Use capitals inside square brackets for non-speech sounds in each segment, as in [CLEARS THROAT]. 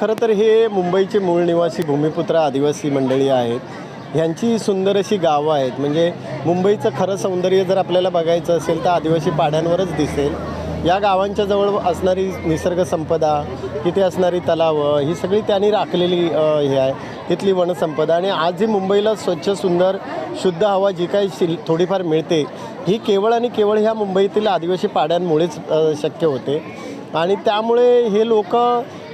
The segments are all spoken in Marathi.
खरं तर हे मुंबईचे मूळ निवासी भूमिपुत्र आदिवासी मंडळी आहेत. ह्यांची सुंदर अशी गावं आहेत. म्हणजे मुंबईचं खरं सौंदर्य जर आपल्याला बघायचं असेल तर आदिवासी पाड्यांवरच दिसेल. या गावांच्या जवळ असणारी निसर्ग संपदा तिथे असणारी तलावं ही सगळी त्यांनी राखलेली हे आहे. तिथली वनसंपदा आणि आज जी मुंबईला स्वच्छ सुंदर शुद्ध हवा जी काही शिल थोडीफार मिळते ही केवळ आणि केवळ ह्या मुंबईतील आदिवासी पाड्यांमुळेच शक्य होते. आणि त्यामुळे हे लोक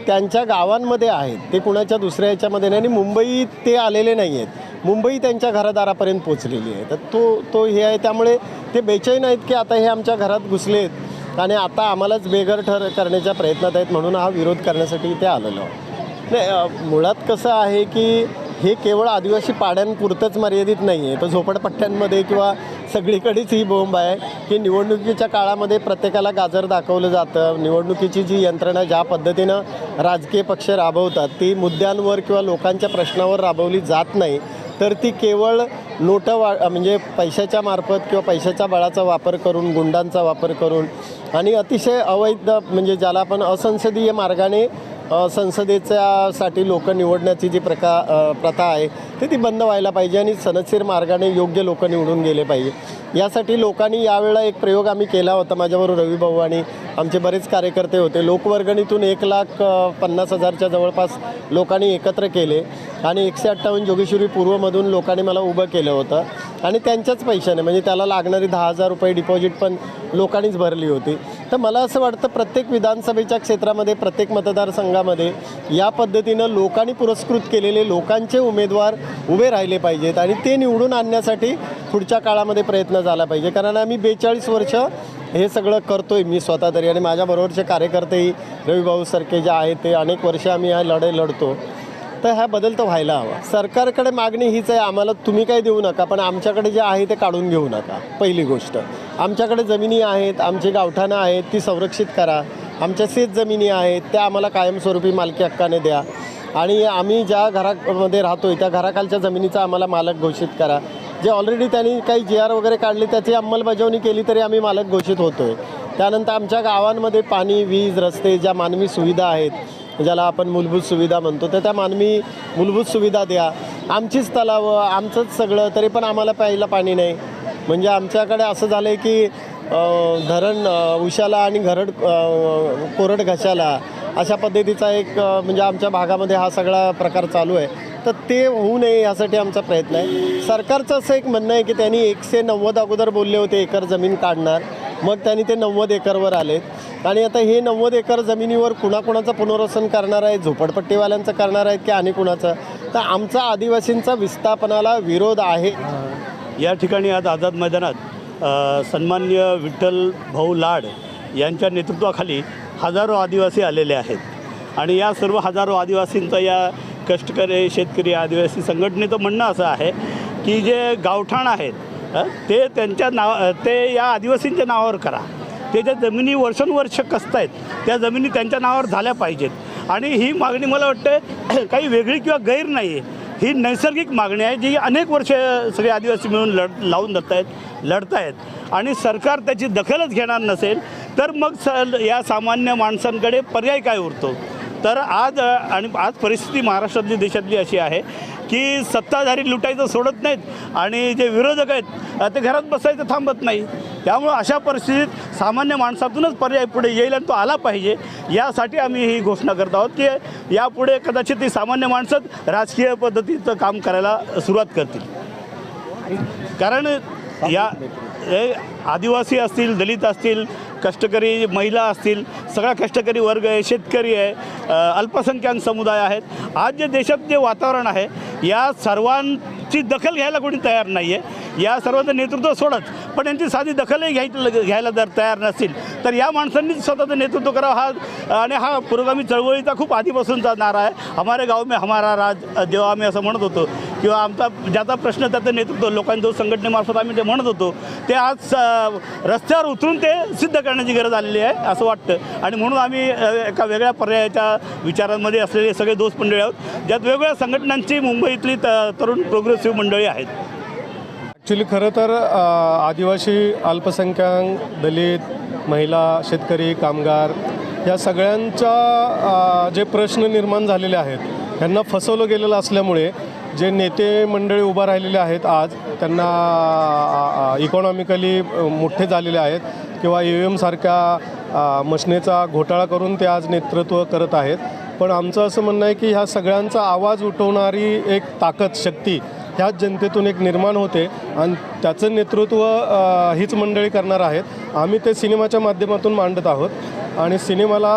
त्यांच्या गावांमध्ये आहेत. ते कुणाच्या दुसऱ्या याच्यामध्ये नाही आणि मुंबईत ते आलेले नाही आहेत. मुंबई त्यांच्या घरादारापर्यंत पोचलेली आहे. तर तो तो हे आहे. त्यामुळे ते बेचैन आहेत की आता हे आमच्या घरात घुसले आहेत आणि आता आम्हालाच बेघर ठर करण्याच्या प्रयत्नात आहेत म्हणून हा विरोध करण्यासाठी ते आलेलो नाही मुळात कसं आहे की हे केवळ आदिवासी पाड्यांपुरतंच मर्यादित नाही आहे. तर झोपडपट्ट्यांमध्ये किंवा सगळीकडेच ही बोंब आहे. की निवडणुकीच्या काळामध्ये प्रत्येकाला गाजर दाखवलं जातं. निवडणुकीची जी यंत्रणा ज्या पद्धतीनं राजकीय पक्ष राबवतात ती मुद्द्यांवर किंवा लोकांच्या प्रश्नावर राबवली जात नाही. तर ती केवळ नोटं वा म्हणजे पैशाच्या मार्फत किंवा पैशाच्या बळाचा वापर करून गुंडांचा वापर करून आणि अतिशय अवैध म्हणजे ज्याला आपण असंसदीय मार्गाने संसदेच्यासाठी लोक निवडण्याची जी प्रका प्रथा आहे ती ती बंद व्हायला पाहिजे आणि सनदशीर मार्गाने योग्य लोक निवडून गेले पाहिजे. यासाठी लोकांनी यावेळेला एक प्रयोग आम्ही केला होता. माझ्याबरोबर रवी भाऊ आणि आमचे बरेच कार्यकर्ते होते. लोकवर्गणीतून एक लाख पन्नास हजारच्या जवळपास लोकांनी एकत्र केले आणि एकशे अठ्ठावन्न जोगेश्वरी पूर्वमधून लोकांनी मला उभं केलं होतं. आणि त्यांच्याच पैशाने म्हणजे त्याला लागणारी दहा हजार रुपये डिपॉझिट पण लोकांनीच भरली होती. तर मला असं वाटतं प्रत्येक विधानसभेच्या क्षेत्रामध्ये प्रत्येक मतदारसंघामध्ये या पद्धतीनं लोकांनी पुरस्कृत केलेले लोकांचे उमेदवार उभे राहिले पाहिजेत आणि ते निवडून आणण्यासाठी पुढच्या काळामध्ये प्रयत्न झाला पाहिजे. कारण आम्ही बेचाळीस वर्ष हे सगळं करतो आहे मी स्वतः तरी आणि माझ्याबरोबरचे कार्यकर्तेही रविभाऊ सारखे जे आहेत ते अनेक वर्ष आम्ही हा लढाई लढतो. तर हा बदल तर व्हायला हवा. सरकारकडे मागणी हीच आहे आम्हाला तुम्ही काही देऊ नका पण आमच्याकडे जे आहे ते काढून घेऊ नका. पहिली गोष्ट. आमच्याकडे जमिनी आहेत आमची गावठाणं आहेत ती संरक्षित करा. आमच्या शेत जमिनी आहेत त्या आम्हाला कायमस्वरूपी मालकी हक्काने द्या. आणि आम्ही ज्या घरामध्ये राहतोय त्या घराखालच्या जमिनीचा आम्हाला मालक घोषित करा. जे ऑलरेडी त्यांनी काही जी आर वगैरे काढले त्याची अंमलबजावणी केली तरी आम्ही मालक घोषित होतो आहे त्यानंतर आमच्या गावांमध्ये पाणी वीज रस्ते ज्या मानवी सुविधा आहेत ज्याला आपण मूलभूत सुविधा म्हणतो तर त्या मानवी मूलभूत सुविधा द्या. आमचीच तलावं आमचंच सगळं तरी पण आम्हाला प्यायला पाणी नाही. म्हणजे आमच्याकडे असं झालं आहे की धरण उशाला आणि घरड कोरड घशाला अशा पद्धतीचा एक म्हणजे आमच्या भागामध्ये हा सगळा प्रकार चालू आहे. तर ते होऊ नये यासाठी आमचा प्रयत्न आहे. सरकारचं असं एक म्हणणं आहे की त्यांनी एकशे नव्वद अगोदर बोलले होते एकर जमीन काढणार. मग त्यांनी ते नव्वद एकरवर आले आणि आता हे नव्वद एकर जमिनीवर कुणाकुणाचं पुनर्वसन करणार आहे झोपडपट्टीवाल्यांचं करणार आहेत की आणि कुणाचं? तर आमचा आदिवासींचा विस्थापनाला विरोध आहे. या ठिकाणी आज आझाद मैदानात सन्मान्य सन्माननीय विठ्ठल भाऊ लाड यांच्या नेतृत्वाखाली हजारो आदिवासी आलेले आहेत. आणि या सर्व हजारो आदिवासींचा या कष्टकरी शेतकरी आदिवासी संघटनेचं म्हणणं असं आहे की जे गावठाण आहेत ते त्यांच्या नाव ते या आदिवासींच्या नावावर करा. ते ज्या जमिनी वर्षानुवर्ष कसत आहेत त्या जमिनी त्यांच्या नावावर झाल्या पाहिजेत. आणि ही मागणी मला वाटतं [CLEARS THROAT] काही वेगळी किंवा गैर नाही आहे ही नैसर्गिक मागणी आहे जी अनेक वर्ष सगळे आदिवासी मिळून लढ लावून जात आहेत लढत आहेत आणि सरकार त्याची दखलच घेणार नसेल तर मग स या सामान्य माणसांकडे पर्याय काय उरतो? तर आज आणि आज परिस्थिती महाराष्ट्रातली देशातली अशी आहे की सत्ताधारी लुटायचं सोडत नाहीत आणि जे विरोधक आहेत ते घरात बसायचं थांबत नाही. त्यामुळं अशा परिस्थितीत सामान्य माणसातूनच पर्याय पुढे येईल आणि तो आला पाहिजे. यासाठी आम्ही ही घोषणा करत आहोत की यापुढे कदाचित ती सामान्य माणसंच राजकीय पद्धतीचं काम करायला सुरुवात करतील. कारण या आदिवासी असतील दलित असतील कष्टकरी महिला असतील सगळा कष्टकरी वर्ग आहे शेतकरी आहे अल्पसंख्याक समुदाय आहेत. आज जे देशात जे वातावरण आहे या सर्वांची दखल घ्यायला कोणी तयार नाही आहे या सर्वांचं नेतृत्व सोडत पण यांची साधी दखलही घ्यायची घ्यायला जर तयार नसतील तर या माणसांनीच स्वतःचं नेतृत्व करावं. हा आणि हा पुरोगामी चळवळीचा खूप आधीपासूनचा नारा आहे. हमारे गाव में हमारा राज जेव्हा आम्ही असं म्हणत होतो. किंवा आमचा ज्याचा प्रश्न त्याचं नेतृत्व लोकांच्या संघटनेमार्फत आम्ही ते म्हणत होतो ते आज रस्त्यावर उतरून ते सिद्ध करण्याची गरज आलेली आहे असं वाटतं. आणि म्हणून आम्ही एका वेगळ्या पर्यायाच्या विचारांमध्ये असलेले सगळे दोस्त मंडळी आहोत ज्यात वेगवेगळ्या संघटनांची मुंबईतली त तरुण प्रोग्रेसिव्ह मंडळी आहेत. ॲक्च्युली खरं तर आदिवासी अल्पसंख्याक दलित महिला शेतकरी कामगार या सगळ्यांच्या जे प्रश्न निर्माण झालेले आहेत ह्यांना फसवलं गेलेलं असल्यामुळे जे नेते मंडळी उभा राहिलेले आहेत आज त्यांना इकॉनॉमिकली मोठे झालेले आहेत किंवा ई एम सारख्या मशनेचा घोटाळा करून ते आज नेतृत्व करत आहेत. पण आमचं असं म्हणणं आहे की ह्या सगळ्यांचा आवाज उठवणारी एक ताकद शक्ती ह्याच जनतेतून एक निर्माण होते आणि त्याचं नेतृत्व हीच मंडळी करणार आहेत. आम्ही ते सिनेमाच्या माध्यमातून मांडत आहोत. आणि सिनेमाला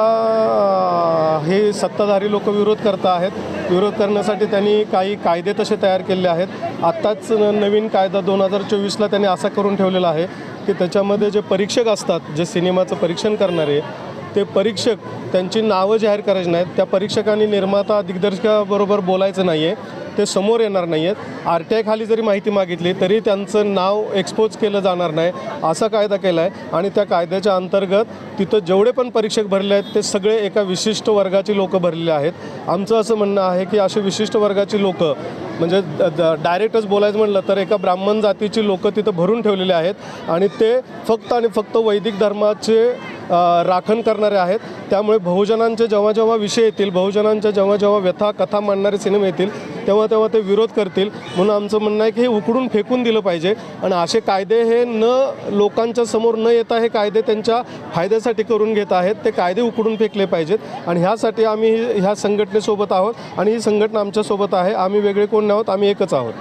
हे सत्ताधारी लोक विरोध करत आहेत. विरोध करण्यासाठी त्यांनी काही कायदे तसे तयार केले आहेत. आत्ताच नवीन कायदा दोन हजार चोवीसला त्यांनी असा करून ठेवलेला आहे की त्याच्यामध्ये जे परीक्षक असतात जे सिनेमाचं परीक्षण करणारे ते परीक्षक त्यांची नावं जाहीर करायची नाहीत. त्या परीक्षकांनी निर्माता दिग्दर्शकाबरोबर बोलायचं नाही आहे ते समोर येणार नाही आहेत आर टी जरी माहिती मागितली तरी त्यांचं नाव एक्सपोज केलं जाणार नाही असा कायदा केला आहे आणि त्या कायद्याच्या अंतर्गत तिथं जेवढे पण परीक्षक भरले आहेत ते सगळे एका विशिष्ट वर्गाची लोकं भरलेले आहेत. आमचं असं म्हणणं आहे की असे विशिष्ट वर्गाची लोकं म्हणजे डायरेक्टच बोलायचं म्हटलं तर एका ब्राह्मण जातीची लोकं तिथं भरून ठेवलेले आहेत. आणि ते फक्त आणि फक्त वैदिक धर्माचे राखण करणारे आहेत. त्यामुळे बहुजनांचे जेव्हा जेव्हा विषय येतील बहुजनांच्या जेव्हा जेव्हा व्यथा कथा मांडणारे सिनेमे येतील तेव्हा तेव्हा ते विरोध करतील. म्हणून आमचं म्हणणं आहे की हे उकडून फेकून दिलं पाहिजे. आणि असे कायदे हे न लोकांच्या समोर न येता हे कायदे त्यांच्या फायद्यासाठी करून घेत आहेत. ते कायदे उकडून फेकले पाहिजेत. आणि ह्यासाठी आम्ही ह्या संघटनेसोबत आहोत. आणि ही संघटना आमच्यासोबत आहे. आम्ही वेगळे कोण नाही आहोत? आम्ही एकच आहोत.